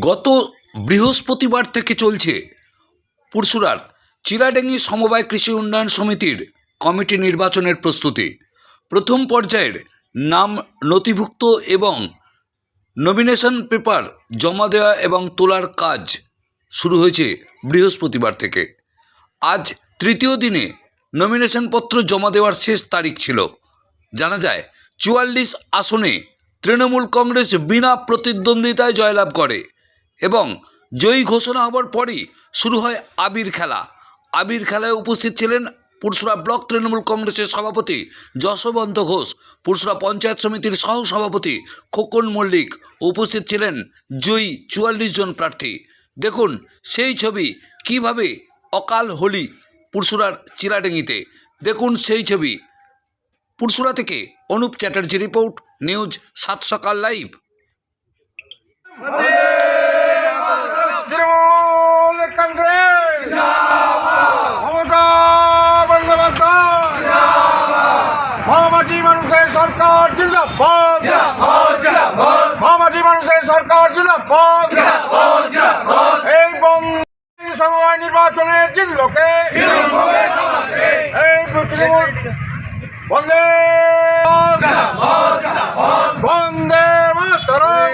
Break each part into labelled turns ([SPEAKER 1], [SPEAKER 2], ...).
[SPEAKER 1] গত বৃহস্পতিবার থেকে চলছে পুরসুরার চিলাডেঙ্গি সমবায় কৃষি উন্নয়ন সমিতির কমিটি নির্বাচনের প্রস্তুতি। প্রথম পর্যায়ের নাম নথিভুক্ত এবং নমিনেশন পেপার জমা দেওয়া এবং তোলার কাজ শুরু হয়েছে বৃহস্পতিবার থেকে। আজ তৃতীয় দিনে নমিনেশনপত্র জমা দেওয়ার শেষ তারিখ ছিল। জানা যায়, চুয়াল্লিশ আসনে তৃণমূল কংগ্রেস বিনা প্রতিদ্বন্দ্বিতায় জয়লাভ করে। এবং জয়ী ঘোষণা হবার পরই শুরু হয় আবির খেলা। আবির খেলায় উপস্থিত ছিলেন পুরসুরা ব্লক তৃণমূল কংগ্রেসের সভাপতি যশবন্ত ঘোষ, পুরসুরা পঞ্চায়েত সমিতির সহ সভাপতি খোকন মল্লিক, উপস্থিত ছিলেন জয়ী চুয়াল্লিশ জন প্রার্থী। দেখুন, সেই ছবি কীভাবে অকাল হোলি পুরসুরার চিরাডেঙ্গিতে দেখুন সেই ছবি। পুরসুরা থেকে অনুপ চ্যাটার্জি রিপোর্ট, নিউজ সাত সকাল লাইভ
[SPEAKER 2] তৃণমূল কংগ্রেস মমতা বন্দ্যোপাধ্যায় মহামাটি মানুষের সরকার জিন্দাবাদ মহামাটি মানুষের সরকার জিন্দাবাদ। এই বঙ্গ সময় নির্বাচনে জিতলোকে এই তৃণমূল। বন্দে বন্দে মাতরম।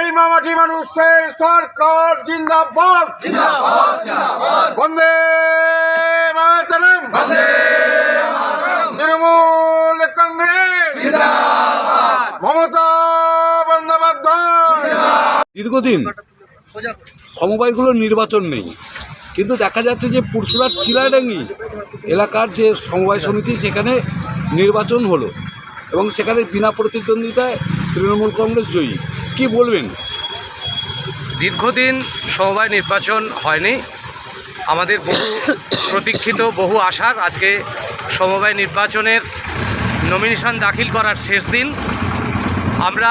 [SPEAKER 2] এই মামাটি মানুষের সরকার জিন্দাবাদ। বন্দে মাতরম। তৃণমূল কংগ্রেস মমতা বন্দ্যোপাধ্যায়
[SPEAKER 1] দীর্ঘদিন সমবায়গুলোর নির্বাচন নেই। কিন্তু দেখা যাচ্ছে যে পুরসুরার চিলাডাঙ্গি এলাকার যে সমবায় সমিতি, সেখানে নির্বাচন হলো এবং সেখানে বিনা প্রতিদ্বন্দ্বিতায় তৃণমূল কংগ্রেস জয়ী। কি বলবেন?
[SPEAKER 3] দীর্ঘদিন সমবায় নির্বাচন হয়নি। আমাদের বহু প্রতীক্ষিত, বহু আশার আজকে সমবায় নির্বাচনের নমিনেশন দাখিল করার শেষ দিন। আমরা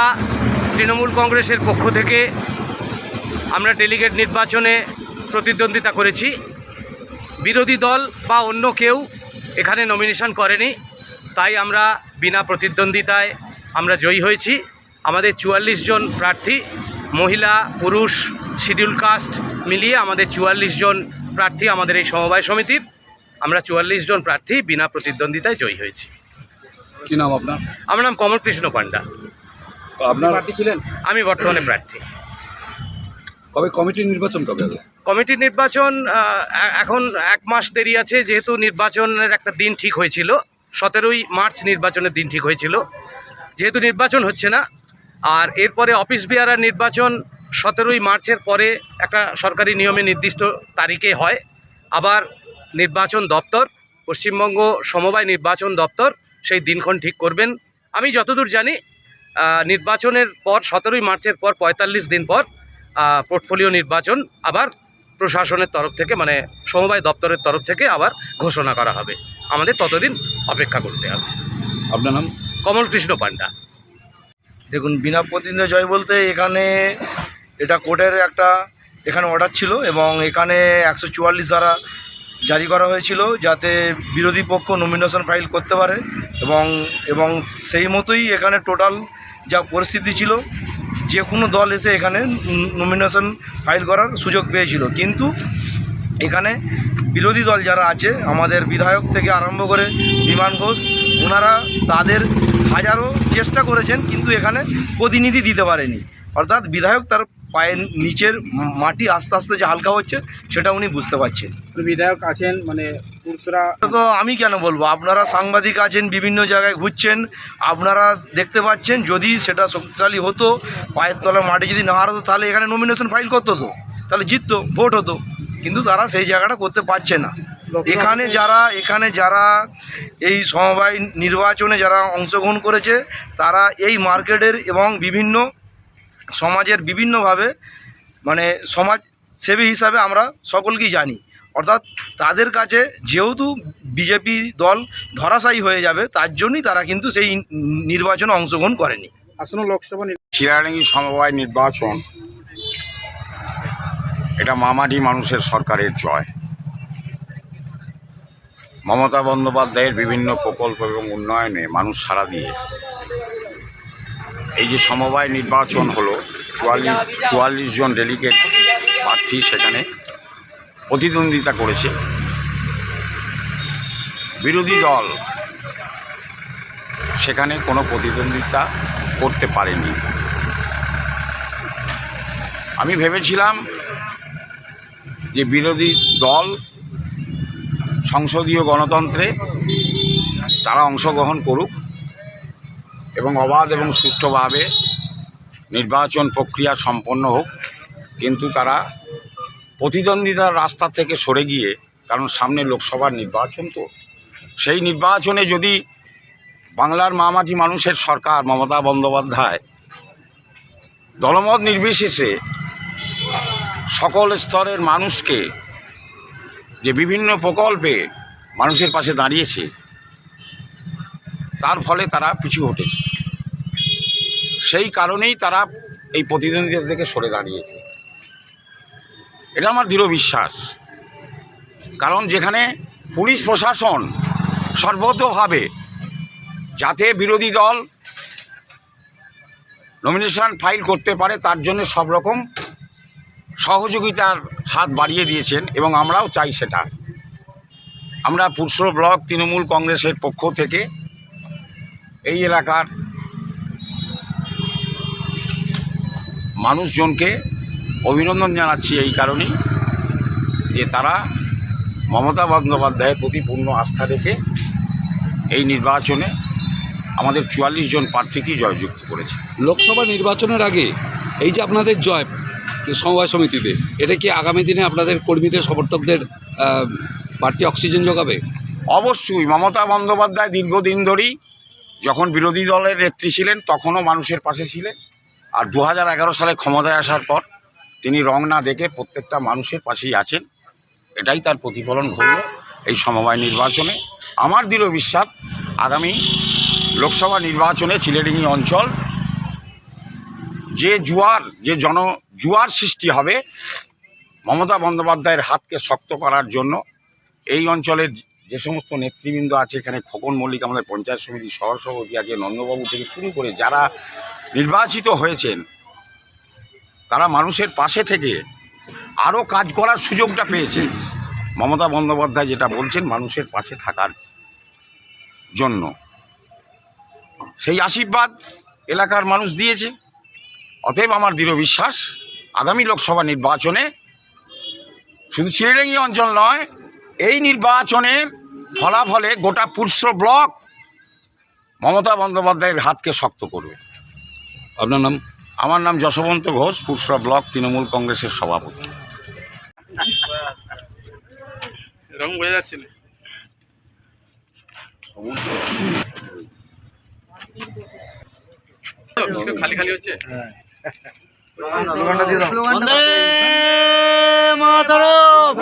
[SPEAKER 3] তৃণমূল কংগ্রেসের পক্ষ থেকে আমরা ডেলিগেট নির্বাচনে প্রতিদ্বন্দ্বিতা করেছি। বিরোধী দল বা অন্য কেউ এখানে নমিনেশন করেনি। তাই আমরা বিনা প্রতিদ্বন্দ্বিতায় আমরা জয়ী হয়েছি। আমাদের চুয়াল্লিশ জন প্রার্থী মহিলা পুরুষ শিডিউল কাস্ট মিলিয়ে আমাদের চুয়াল্লিশ জন প্রার্থী আমাদের এই সমবায় সমিতির। আমরা চুয়াল্লিশ জন প্রার্থী বিনা প্রতিদ্বন্দ্বিতায় জয়ী হয়েছি।
[SPEAKER 1] কি নাম আপনার?
[SPEAKER 3] আমার নাম কমল কৃষ্ণ
[SPEAKER 1] আপনার ছিলেন?
[SPEAKER 3] আমি বর্তমানে প্রার্থী।
[SPEAKER 1] কবে কমিটির নির্বাচন কবে হবে?
[SPEAKER 3] কমিটির নির্বাচন এখন এক মাস দেরি আছে যেহেতু নির্বাচনের একটা দিন ঠিক হয়েছিল। সতেরোই মার্চ নির্বাচনের দিন ঠিক হয়েছিল। যেহেতু নির্বাচন হচ্ছে না আর এরপরে অফিস বিহারার নির্বাচন সতেরোই মার্চের পরে একটা সরকারি নিয়মে নির্দিষ্ট তারিখে হয়। আবার নির্বাচন দপ্তর পশ্চিমবঙ্গ সমবায় নির্বাচন দপ্তর সেই দিনক্ষণ ঠিক করবেন। আমি যতদূর জানি নির্বাচনের পর সতেরোই মার্চের পর পঁয়তাল্লিশ দিন পর পোর্টফোলিও নির্বাচন আবার প্রশাসনের তরফ থেকে মানে সমবায় দপ্তরের তরফ থেকে আবার ঘোষণা করা হবে। আমাদের ততদিন অপেক্ষা করতে হবে।
[SPEAKER 1] আপনার নাম?
[SPEAKER 3] কমল কৃষ্ণ পান্ডা।
[SPEAKER 2] দেখুন বিনা প্রতিনিধি জয় বলতে এখানে এটা কোর্টের একটা এখানে অর্ডার ছিল এবং এখানে একশো চুয়াল্লিশ দ্বারা জারি করা হয়েছিল যাতে বিরোধী পক্ষ নমিনেশন ফাইল করতে পারে এবং এবং সেই মতোই এখানে টোটাল যা পরিস্থিতি ছিল, যে কোনো দল এসে এখানে নমিনেশন ফাইল করার সুযোগ পেয়েছিল। কিন্তু এখানে বিরোধী দল যারা আছে, আমাদের বিধায়ক থেকে আরম্ভ করে বিমান ঘোষ, ওনারা তাদের হাজারো চেষ্টা করেছেন, কিন্তু এখানে প্রতিনিধি দিতে পারেনি। অর্থাৎ বিধায়ক তার পায়ের নিচের মাটি আস্তে আস্তে যে হালকা হচ্ছে সেটা উনি বুঝতে পারছেন।
[SPEAKER 4] বিধায়ক আছেন মানে পুরুষরা?
[SPEAKER 2] তো আমি কেন বলব? আপনারা সাংবাদিক আছেন বিভিন্ন জায়গায় ঘুরছেন আপনারা দেখতে পাচ্ছেন যদি সেটা শক্তিশালী হতো পায়ের তলার মাটি যদি না হারাতো তাহলে এখানে নমিনেশন ফাইল করতো তো তাহলে জিততো ভোট হতো। কিন্তু তারা সেই জায়গাটা করতে পারছে না। এখানে যারা এখানে যারা এই সমবায় নির্বাচনে যারা অংশগ্রহণ করেছে তারা এই মার্কেটের এবং বিভিন্ন সমাজের বিভিন্নভাবে মানে সমাজ সেবী হিসাবে আমরা সকলকেই জানি। অর্থাৎ তাদের কাছে যেহেতু বিজেপি দল ধরাশায়ী হয়ে যাবে তার জন্যই তারা কিন্তু সেই নির্বাচনে অংশগ্রহণ করেনি।
[SPEAKER 4] আসন্ন লোকসভা নির্বাচন
[SPEAKER 5] শিরাডাঙ্গি সমবায় নির্বাচন এটা মামাটি মানুষের সরকারের জয়। মমতা বন্দ্যোপাধ্যায়ের বিভিন্ন প্রকল্প এবং উন্নয়নে মানুষ সাড়া দিয়ে। এই যে সমবায় নির্বাচন হলো চুয়াল্লিশ চুয়াল্লিশ জন ডেলিগেট প্রার্থী সেখানে প্রতিদ্বন্দ্বিতা করেছে। বিরোধী দল সেখানে কোনো প্রতিদ্বন্দ্বিতা করতে পারেনি। আমি ভেবেছিলাম যে বিরোধী দল সংসদীয় গণতন্ত্রে তারা অংশগ্রহণ করুক এবং অবাধ এবং সুষ্ঠুভাবে নির্বাচন প্রক্রিয়া সম্পন্ন হোক, কিন্তু তারা প্রতিদ্বন্দ্বিতার রাস্তা থেকে সরে গিয়ে, কারণ সামনে লোকসভার নির্বাচন তো, সেই নির্বাচনে যদি বাংলার মামাটি মানুষের সরকার মমতা বন্দ্যোপাধ্যায় দলমত নির্বিশেষে সকল স্তরের মানুষকে যে বিভিন্ন প্রকল্পে মানুষের পাশে দাঁড়িয়েছে, তার ফলে তারা পিছু হটেছে। সেই কারণেই তারা এই প্রতিদ্বন্দ্বিতা থেকে সরে দাঁড়িয়েছে। এটা আমার দৃঢ় বিশ্বাস। কারণ যেখানে পুলিশ প্রশাসন সর্বতভাবে যাতে বিরোধী দল নমিনেশন ফাইল করতে পারে, তার জন্য সব রকম সহযোগিতার হাত বাড়িয়ে দিয়েছেন এবং আমরাও চাই সেটা। আমরা পুরসুর ব্লক, তৃণমূল কংগ্রেসের পক্ষ থেকে এই এলাকার মানুষজনকে অভিনন্দন জানাচ্ছি এই কারণেই যে তারা মমতা বন্দ্যোপাধ্যায়ের প্রতি পূর্ণ আস্থা রেখে এই নির্বাচনে আমাদের চুয়াল্লিশ জন প্রার্থীকেই জয়যুক্ত করেছে।
[SPEAKER 1] লোকসভা নির্বাচনের আগে এই যে আপনাদের জয় সমবায় সমিতিতে এটা কি আগামী দিনে আপনাদের কর্মীদের সমর্থকদের বাড়তি অক্সিজেন যোগাবে?
[SPEAKER 5] অবশ্যই মমতা বন্দ্যোপাধ্যায় দীর্ঘদিন ধরেই যখন বিরোধী দলের নেত্রী ছিলেন তখনও মানুষের পাশে ছিলেন। আর দু হাজার এগারো সালে ক্ষমতায় আসার পর তিনি রং না দেখে প্রত্যেকটা মানুষের পাশেই আছেন। এটাই তার প্রতিফলন ঘটল এই সমবায় নির্বাচনে। আমার দৃঢ় বিশ্বাস, আগামী লোকসভা নির্বাচনে চিলেডিঙি অঞ্চল যে জুয়ার, যে জন, জুয়ার সৃষ্টি হবে মমতা বন্দ্যোপাধ্যায়ের হাতকে শক্ত করার জন্য এই অঞ্চলের যে সমস্ত নেতৃবৃন্দ আছে, এখানে খোকন মল্লিক আমাদের পঞ্চায়েত সমিতির সহসভাপতি আছে, নন্দবাবু থেকে শুরু করে যারা নির্বাচিত হয়েছেন, তারা মানুষের পাশে থেকে আরও কাজ করার সুযোগটা পেয়েছে মমতা বন্দ্যোপাধ্যায় যেটা বলছেন, মানুষের পাশে থাকার জন্য। সেই আশীর্বাদ এলাকার মানুষ দিয়েছে। অতএব আমার দৃঢ় বিশ্বাস, আগামী লোকসভা নির্বাচনে শুধু চিড়েঙ্গি অঞ্চল নয়, এই নির্বাচনের ফলাফলে গোটা পুরুষ ব্লক মমতা বন্দ্যোপাধ্যায়ের হাতকে শক্ত করবে।
[SPEAKER 1] আপনার নাম?
[SPEAKER 5] আমার নাম যশবন্ত ঘোষ পুরসরা ব্লক তৃণমূল কংগ্রেসের সভাপতি।
[SPEAKER 4] এরকম বোঝা যাচ্ছে না। খালি খালি হচ্ছে?
[SPEAKER 2] মাতরম!